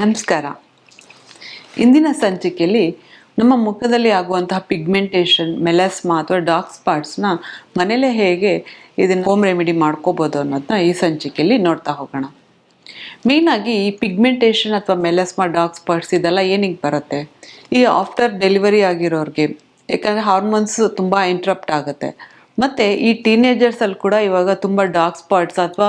ನಮಸ್ಕಾರ. ಇಂದಿನ ಸಂಚಿಕೆಯಲ್ಲಿ ನಮ್ಮ ಮುಖದಲ್ಲಿ ಆಗುವಂತಹ ಪಿಗ್ಮೆಂಟೇಷನ್, ಮೆಲಸ್ಮಾ ಅಥವಾ ಡಾರ್ಕ್ ಸ್ಪಾಟ್ಸ್ನ ಮನೇಲೆ ಹೇಗೆ ಇದನ್ನು ಹೋಮ್ ರೆಮಿಡಿ ಮಾಡ್ಕೋಬೋದು ಅನ್ನೋದನ್ನ ಈ ಸಂಚಿಕೆಯಲ್ಲಿ ನೋಡ್ತಾ ಹೋಗೋಣ. ಮೇಯ್ನಾಗಿ ಈ ಪಿಗ್ಮೆಂಟೇಷನ್ ಅಥವಾ ಮೆಲಸ್ಮಾ, ಡಾರ್ಕ್ ಸ್ಪಾಟ್ಸ್ ಇದೆಲ್ಲ ಏನಿಗೆ ಬರುತ್ತೆ? ಈ ಆಫ್ಟರ್ ಡೆಲಿವರಿ ಆಗಿರೋರಿಗೆ, ಯಾಕಂದರೆ ಹಾರ್ಮೋನ್ಸ್ ತುಂಬ ಇಂಟ್ರಪ್ಟ್ ಆಗುತ್ತೆ. ಮತ್ತು ಈ ಟೀನೇಜರ್ಸಲ್ಲಿ ಕೂಡ ಇವಾಗ ತುಂಬ ಡಾರ್ಕ್ ಸ್ಪಾಟ್ಸ್ ಅಥವಾ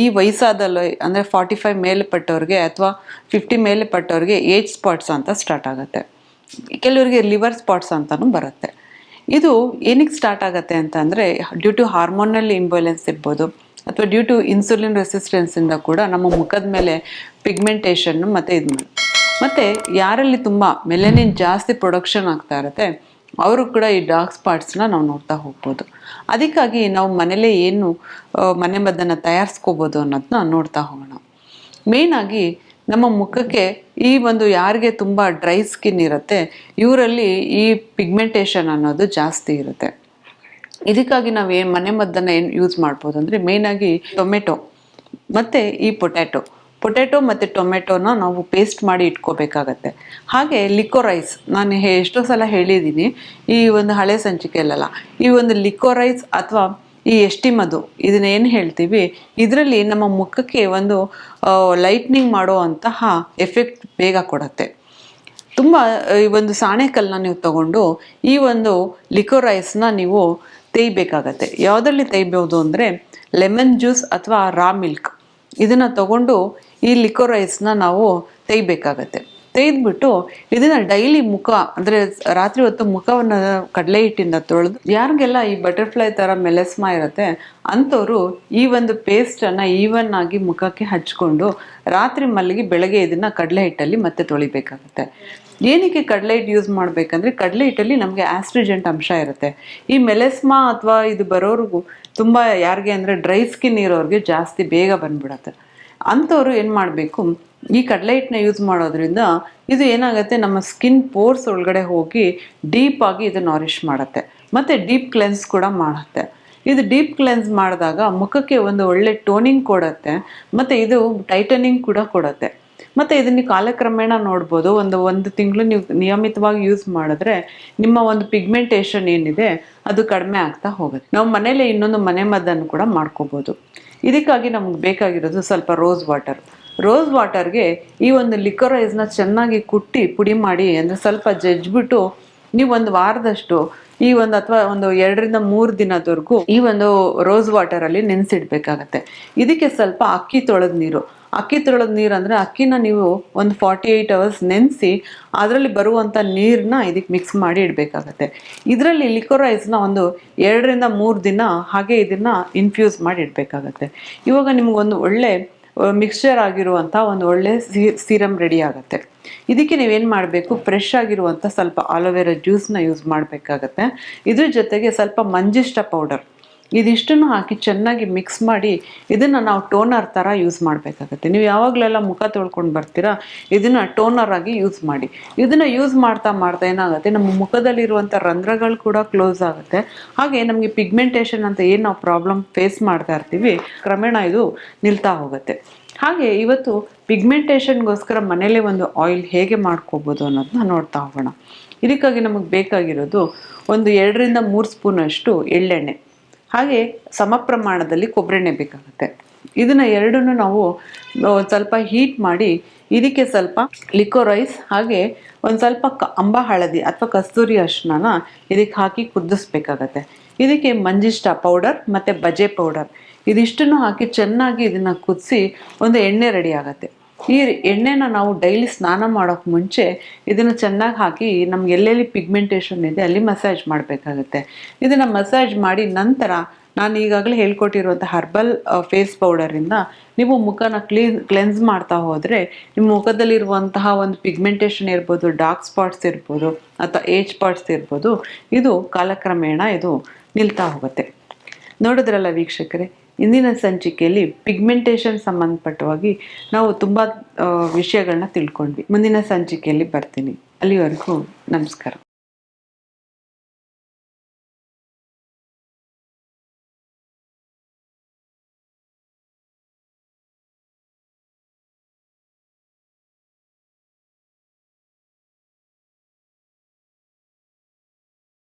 ಈ ವಯಸ್ಸಾದಲ್ಲಿ, ಅಂದರೆ ಫಾರ್ಟಿ ಫೈವ್ ಮೇಲೆ ಪಟ್ಟವ್ರಿಗೆ ಅಥವಾ ಫಿಫ್ಟಿ ಮೇಲೆ ಪಟ್ಟವ್ರಿಗೆ ಏಜ್ ಸ್ಪಾಟ್ಸ್ ಅಂತ ಸ್ಟಾರ್ಟ್ ಆಗುತ್ತೆ. ಕೆಲವರಿಗೆ ಲಿವರ್ ಸ್ಪಾಟ್ಸ್ ಅಂತಲೂ ಬರುತ್ತೆ. ಇದು ಏನಕ್ಕೆ ಸ್ಟಾರ್ಟ್ ಆಗುತ್ತೆ ಅಂತ ಅಂದ್ರೆ ಡ್ಯೂ ಟು ಹಾರ್ಮೋನಲ್ ಇಂಬ್ಯಾಲೆನ್ಸ್ ಇರ್ಬೋದು, ಅಥವಾ ಡ್ಯೂ ಟು ಇನ್ಸುಲಿನ್ ರೆಸಿಸ್ಟೆನ್ಸಿಂದ ಕೂಡ ನಮ್ಮ ಮುಖದ ಮೇಲೆ ಪಿಗ್ಮೆಂಟೇಷನ್ ಮತ್ತು ಇದು ಮತ್ತು ಯಾರಲ್ಲಿ ತುಂಬ ಮೆಲೆನಿನ್ ಜಾಸ್ತಿ ಪ್ರೊಡಕ್ಷನ್ ಆಗ್ತಾ ಇರುತ್ತೆ ಅವರು ಕೂಡ ಈ ಡಾರ್ಕ್ ಸ್ಪಾಟ್ಸ್ನ ನಾವು ನೋಡ್ತಾ ಹೋಗ್ಬೋದು. ಅದಕ್ಕಾಗಿ ನಾವು ಮನೇಲೇ ಏನು ಮನೆಮದ್ದನ್ನು ಮನೆ ಮದ್ದನ್ನು ತಯಾರಿಸ್ಕೋಬೋದು ಅನ್ನೋದನ್ನ ನೋಡ್ತಾ ಹೋಗೋಣ. ಆಗಿ ನಮ್ಮ ಮುಖಕ್ಕೆ ಈ ಒಂದು ಯಾರಿಗೆ ತುಂಬ ಡ್ರೈ ಸ್ಕಿನ್ ಇರುತ್ತೆ, ಇವರಲ್ಲಿ ಈ ಪಿಗ್ಮೆಂಟೇಷನ್ ಅನ್ನೋದು ಜಾಸ್ತಿ ಇರುತ್ತೆ. ಇದಕ್ಕಾಗಿ ನಾವು ಏನು ಮನೆ ಮದ್ದನ್ನು ಏನು ಯೂಸ್ ಮಾಡ್ಬೋದು ಅಂದರೆ ಮೇಯ್ನಾಗಿ ಟೊಮೆಟೊ ಮತ್ತು ಈ ಪೊಟ್ಯಾಟೊ ಪೊಟ್ಯಾಟೊ ಮತ್ತು ಟೊಮೆಟೊನ ನಾವು ಪೇಸ್ಟ್ ಮಾಡಿ ಇಟ್ಕೋಬೇಕಾಗತ್ತೆ. ಹಾಗೆ ಲಿಕೋರೈಸ್ ನಾನು ಹೇ- ಎಷ್ಟೋ ಸಲ ಹೇಳಿದ್ದೀನಿ, ಈ ಒಂದು ಹಳೆ ಸಂಚಿಕೆಯಲ್ಲೆಲ್ಲ ಈ ಒಂದು ಲಿಕೋರೈಸ್ ಅಥವಾ ಈ ಎಷ್ಟಿಮದು, ಇದನ್ನ ಏನು ಹೇಳ್ತೀವಿ, ಇದರಲ್ಲಿ ನಮ್ಮ ಮುಖಕ್ಕೆ ಒಂದು ಲೈಟ್ನಿಂಗ್ ಮಾಡುವಂತಹ ಎಫೆಕ್ಟ್ ಬೇಗ ಕೊಡತ್ತೆ. ತುಂಬ, ಈ ಒಂದು ಸಾಣೆಕಲ್ಲನ್ನ ನೀವು ತಗೊಂಡು, ಈ ಒಂದು ಲಿಕೋರೈಸ್ನ ನೀವು ತೇಯ್ಬೇಕಾಗತ್ತೆ. ಯಾವುದರಲ್ಲಿ ತೇಯ್ಬೋದು ಅಂದರೆ, ಲೆಮನ್ ಜ್ಯೂಸ್ ಅಥವಾ ರಾ ಮಿಲ್ಕ್. ಇದನ್ನು ತಗೊಂಡು ಈ ಲಿಕೋರೈಸ್ನ ನಾವು ತೇಯ್ಬೇಕಾಗತ್ತೆ ತೆಗೆದ್ಬಿಟ್ಟು ಇದನ್ನ ಡೈಲಿ ಮುಖ, ಅಂದರೆ ರಾತ್ರಿ ಹೊತ್ತು ಮುಖವನ್ನು ಕಡಲೆ ಹಿಟ್ಟಿಂದ ತೊಳೆದು, ಯಾರಿಗೆಲ್ಲ ಈ ಬಟರ್ಫ್ಲೈ ಥರ ಮೆಲೆಸ್ಮಾ ಇರುತ್ತೆ, ಅಂಥವ್ರು ಈ ಒಂದು ಪೇಸ್ಟನ್ನು ಈವನ್ ಆಗಿ ಮುಖಕ್ಕೆ ಹಚ್ಕೊಂಡು ರಾತ್ರಿ ಮಲ್ಲಿಗೆ ಬೆಳಗ್ಗೆ ಇದನ್ನು ಕಡಲೆ ಹಿಟ್ಟಲ್ಲಿ ಮತ್ತೆ ತೊಳಿಬೇಕಾಗುತ್ತೆ. ಏನಕ್ಕೆ ಕಡಲೆ ಹಿಟ್ಟು ಯೂಸ್ ಮಾಡಬೇಕಂದ್ರೆ, ಕಡಲೆ ಹಿಟ್ಟಲ್ಲಿ ನಮಗೆ ಆಸ್ಟ್ರಿಜೆಂಟ್ ಅಂಶ ಇರುತ್ತೆ. ಈ ಮೆಲೆಸ್ಮಾ ಅಥವಾ ಇದು ಬರೋರಿಗೂ ತುಂಬ ಯಾರಿಗೆ ಅಂದರೆ ಡ್ರೈ ಸ್ಕಿನ್ ಇರೋರಿಗೆ ಜಾಸ್ತಿ ಬೇಗ ಬಂದ್ಬಿಡತ್ತೆ. ಅಂಥವ್ರು ಏನು ಮಾಡಬೇಕು ಈ ಕಡಲೆ ಹಿಟ್ಟನ್ನ ಯೂಸ್ ಮಾಡೋದ್ರಿಂದ ಇದು ಏನಾಗುತ್ತೆ? ನಮ್ಮ ಸ್ಕಿನ್ ಪೋರ್ಸ್ ಒಳಗಡೆ ಹೋಗಿ ಡೀಪ್ ಆಗಿ ಇದು ನಾರಿಶ್ ಮಾಡುತ್ತೆ. ಮತ್ತು ಡೀಪ್ ಕ್ಲೆನ್ಸ್ ಕೂಡ ಮಾಡುತ್ತೆ. ಇದು ಡೀಪ್ ಕ್ಲೆನ್ಸ್ ಮಾಡಿದಾಗ ಮುಖಕ್ಕೆ ಒಂದು ಒಳ್ಳೆ ಟೋನಿಂಗ್ ಕೊಡುತ್ತೆ, ಮತ್ತು ಇದು ಟೈಟನಿಂಗ್ ಕೂಡ ಕೊಡುತ್ತೆ. ಮತ್ತು ಇದನ್ನು ಕಾಲಕ್ರಮೇಣ ನೋಡ್ಬೋದು. ಒಂದು ಒಂದು ತಿಂಗಳು ನೀವು ನಿಯಮಿತವಾಗಿ ಯೂಸ್ ಮಾಡಿದ್ರೆ ನಿಮ್ಮ ಒಂದು ಪಿಗ್ಮೆಂಟೇಷನ್ ಏನಿದೆ, ಅದು ಕಡಿಮೆ ಆಗ್ತಾ ಹೋಗುತ್ತೆ. ನಾವು ಮನೇಲಿ ಇನ್ನೊಂದು ಮನೆ ಮದ್ದನ್ನು ಕೂಡ ಮಾಡ್ಕೋಬೋದು. ಇದಕ್ಕಾಗಿ ನಮ್ಗೆ ಬೇಕಾಗಿರೋದು ಸ್ವಲ್ಪ ರೋಸ್ ವಾಟರ್ ರೋಸ್ ವಾಟರ್ಗೆ ಈ ಒಂದು ಲಿಕೋರೈಸ್ನ ಚೆನ್ನಾಗಿ ಕುಟ್ಟಿ ಪುಡಿ ಮಾಡಿ, ಅಂದರೆ ಸ್ವಲ್ಪ ಜಜ್ಜಿಬಿಟ್ಟು ನೀವು ಒಂದು ವಾರದಷ್ಟು ಈ ಒಂದು ಅಥವಾ ಒಂದು ಎರಡರಿಂದ ಮೂರು ದಿನದವರೆಗೂ ಈ ಒಂದು ರೋಸ್ ವಾಟರಲ್ಲಿ ನೆನೆಸಿಡ್ಬೇಕಾಗತ್ತೆ. ಇದಕ್ಕೆ ಸ್ವಲ್ಪ ಅಕ್ಕಿ ತೊಳೆದ ನೀರು. ಅಕ್ಕಿ ತೊಳೆದ ನೀರು ಅಂದರೆ ಅಕ್ಕಿನ ನೀವು ಒಂದು ಫಾರ್ಟಿ ಏಯ್ಟ್ ಅವರ್ಸ್ ನೆನೆಸಿ ಅದರಲ್ಲಿ ಬರುವಂಥ ನೀರನ್ನ ಇದಕ್ಕೆ ಮಿಕ್ಸ್ ಮಾಡಿ ಇಡಬೇಕಾಗತ್ತೆ. ಇದರಲ್ಲಿ ಲಿಕೋರೈಸ್ನ ಒಂದು ಎರಡರಿಂದ ಮೂರು ದಿನ ಹಾಗೆ ಇದನ್ನು ಇನ್ಫ್ಯೂಸ್ ಮಾಡಿ ಇಡಬೇಕಾಗತ್ತೆ. ಇವಾಗ ನಿಮಗೊಂದು ಒಳ್ಳೆ ಮಿಕ್ಸ್ಚರ್ ಆಗಿರುವಂಥ ಒಂದು ಒಳ್ಳೆ ಸೀರಮ್ ರೆಡಿ ಆಗುತ್ತೆ. ಇದಕ್ಕೆ ನೀವೇನು ಮಾಡಬೇಕು? ಫ್ರೆಶ್ ಆಗಿರುವಂಥ ಸ್ವಲ್ಪ ಆಲೋವೆರಾ ಜ್ಯೂಸ್ನ ಯೂಸ್ ಮಾಡಬೇಕಾಗತ್ತೆ. ಇದ್ರ ಜೊತೆಗೆ ಸ್ವಲ್ಪ ಮಂಜಿಷ್ಟ ಪೌಡರ್ ಇದಿಷ್ಟನ್ನು ಹಾಕಿ ಚೆನ್ನಾಗಿ ಮಿಕ್ಸ್ ಮಾಡಿ ಇದನ್ನು ನಾವು ಟೋನರ್ ಥರ ಯೂಸ್ ಮಾಡಬೇಕಾಗತ್ತೆ. ನೀವು ಯಾವಾಗಲೆಲ್ಲ ಮುಖ ತೊಳ್ಕೊಂಡು ಬರ್ತೀರಾ, ಇದನ್ನು ಟೋನರ್ ಆಗಿ ಯೂಸ್ ಮಾಡಿ. ಇದನ್ನು ಯೂಸ್ ಮಾಡ್ತಾ ಮಾಡ್ತಾ ಏನಾಗುತ್ತೆ, ನಮ್ಮ ಮುಖದಲ್ಲಿರುವಂಥ ರಂಧ್ರಗಳು ಕೂಡ ಕ್ಲೋಸ್ ಆಗುತ್ತೆ. ಹಾಗೆ ನಮಗೆ ಪಿಗ್ಮೆಂಟೇಷನ್ ಅಂತ ಏನು ನಾವು ಪ್ರಾಬ್ಲಮ್ ಫೇಸ್ ಮಾಡ್ತಾ ಇರ್ತೀವಿ, ಕ್ರಮೇಣ ಇದು ನಿಲ್ತಾ ಹೋಗುತ್ತೆ. ಹಾಗೆ ಇವತ್ತು ಪಿಗ್ಮೆಂಟೇಷನ್ಗೋಸ್ಕರ ಮನೇಲೇ ಒಂದು ಆಯಿಲ್ ಹೇಗೆ ಮಾಡ್ಕೋಬೋದು ಅನ್ನೋದನ್ನ ನೋಡ್ತಾ ಹೋಗೋಣ. ಇದಕ್ಕಾಗಿ ನಮಗೆ ಬೇಕಾಗಿರೋದು ಒಂದು ಎರಡರಿಂದ ಮೂರು ಸ್ಪೂನಷ್ಟು ಎಳ್ಳೆಣ್ಣೆ. ಹಾಗೆ ಸಮ ಪ್ರಮಾಣದಲ್ಲಿ ಕೊಬ್ಬರೆಣ್ಣೆ ಬೇಕಾಗುತ್ತೆ. ಇದನ್ನು ಎರಡನ್ನೂ ನಾವು ಸ್ವಲ್ಪ ಹೀಟ್ ಮಾಡಿ, ಇದಕ್ಕೆ ಸ್ವಲ್ಪ ಲಿಕೋರೈಸ್ ಹಾಗೆ ಒಂದು ಸ್ವಲ್ಪ ಕ, ಅಂಬ ಹಳದಿ ಅಥವಾ ಕಸ್ತೂರಿ ಅರಿಶಿನ ಇದಕ್ಕೆ ಹಾಕಿ ಕುದಿಸ್ಬೇಕಾಗತ್ತೆ. ಇದಕ್ಕೆ ಮಂಜಿಷ್ಟ ಪೌಡರ್ ಮತ್ತು ಬಜೆ ಪೌಡರ್. ಇದಿಷ್ಟನ್ನು ಹಾಕಿ ಚೆನ್ನಾಗಿ ಇದನ್ನು ಕುದಿಸಿ ಒಂದು ಎಣ್ಣೆ ರೆಡಿ ಆಗುತ್ತೆ. ಈ ಎಣ್ಣೆನ ನಾವು ಡೈಲಿ ಸ್ನಾನ ಮಾಡೋಕ್ಕೆ ಮುಂಚೆ ಇದನ್ನು ಚೆನ್ನಾಗಿ ಹಾಕಿ ನಮ್ಗೆ ಎಲ್ಲೆಲ್ಲಿ ಪಿಗ್ಮೆಂಟೇಷನ್ ಇದೆ ಅಲ್ಲಿ ಮಸಾಜ್ ಮಾಡಬೇಕಾಗುತ್ತೆ. ಇದನ್ನು ಮಸಾಜ್ ಮಾಡಿ ನಂತರ ನಾನು ಈಗಾಗಲೇ ಹೇಳ್ಕೊಟ್ಟಿರುವಂಥ ಹರ್ಬಲ್ ಫೇಸ್ ಪೌಡರಿಂದ ನೀವು ಮುಖನ ಕ್ಲೀನ್ ಕ್ಲೆನ್ಸ್ ಮಾಡ್ತಾ ಹೋದರೆ ನಿಮ್ಮ ಮುಖದಲ್ಲಿರುವಂತಹ ಒಂದು ಪಿಗ್ಮೆಂಟೇಷನ್ ಇರ್ಬೋದು ಡಾರ್ಕ್ ಸ್ಪಾಟ್ಸ್ ಇರ್ಬೋದು, ಅಥವಾ ಏಜ್ ಸ್ಪಾಟ್ಸ್ ಇರ್ಬೋದು, ಇದು ಕಾಲಕ್ರಮೇಣ ಇದು ನಿಲ್ತಾ ಹೋಗುತ್ತೆ. ನೋಡಿದ್ರಲ್ಲ ವೀಕ್ಷಕರೇ? ಇಂದಿನ ಸಂಚಿಕೆಯಲ್ಲಿ ಪಿಗ್ಮೆಂಟೇಷನ್ ಸಂಬಂಧಪಟ್ಟವಾಗಿ ನಾವು ತುಂಬ ವಿಷಯಗಳನ್ನ ತಿಳ್ಕೊಂಡ್ವಿ. ಮುಂದಿನ ಸಂಚಿಕೆಯಲ್ಲಿ ಬರ್ತೀನಿ. ಅಲ್ಲಿವರೆಗೂ ನಮಸ್ಕಾರ.